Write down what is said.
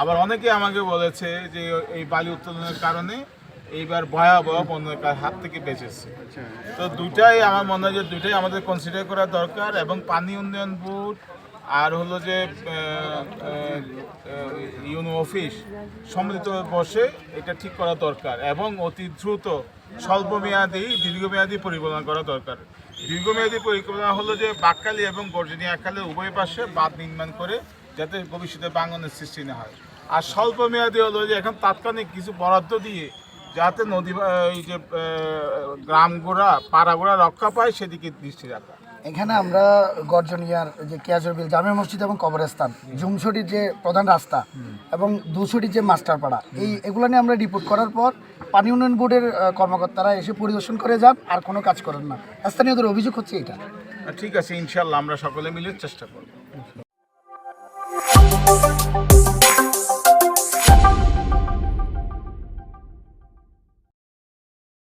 আবার অনেকে আমাকে বলেছে যে এই বালি উত্তোলনের কারণে এইবার ভয়াবহ বন্যার হাত থেকে বেঁচেছে। তো দুটাই আমার মনে হয় যে দুটাই আমাদের কনসিডার করা দরকার এবং পানি উন্নয়ন বোর্ড আর হলো যে ইউনো অফিস সম্মিলিত বসে এটা ঠিক করা দরকার এবং অতি দ্রুত স্বল্পমেয়াদী দীর্ঘমেয়াদী পরিকল্পনা করা দরকার। দীর্ঘমেয়াদী পরিকল্পনা হলো যে বাকখালী এবং গর্জনিয়া খালের উভয় পাশে বাঁধ নির্মাণ করে যাতে ভবিষ্যতে বাঙনের সৃষ্টি না হয়। আর স্বল্পমেয়াদী হলো যে এখন তাৎক্ষণিক কিছু বরাদ্দ দিয়ে যাতে নদী এই যে গ্রামগুড়া পাড়াগুড়া রক্ষা পায় সেদিকে দৃষ্টি রাখা। এখানে আমরা গর্জনিয়ার যে কেয়াজরবিল জামে মসজিদ এবং কবরস্থান ঝুমছড়ির যে প্রধান রাস্তা এবং দুছড়ির যে মাস্টারপাড়া এই এগুলো নিয়ে আমরা রিপোর্ট করার পর পানি উন্নয়ন বোর্ডের কর্মকর্তারা এসে পরিদর্শন করে যান আর কোনো কাজ করেন না। স্থানীয়দের অভিযোগ হচ্ছে এটা। ঠিক আছে ইনশাল্লাহ আমরা সকলে মিলে চেষ্টা করব। Thank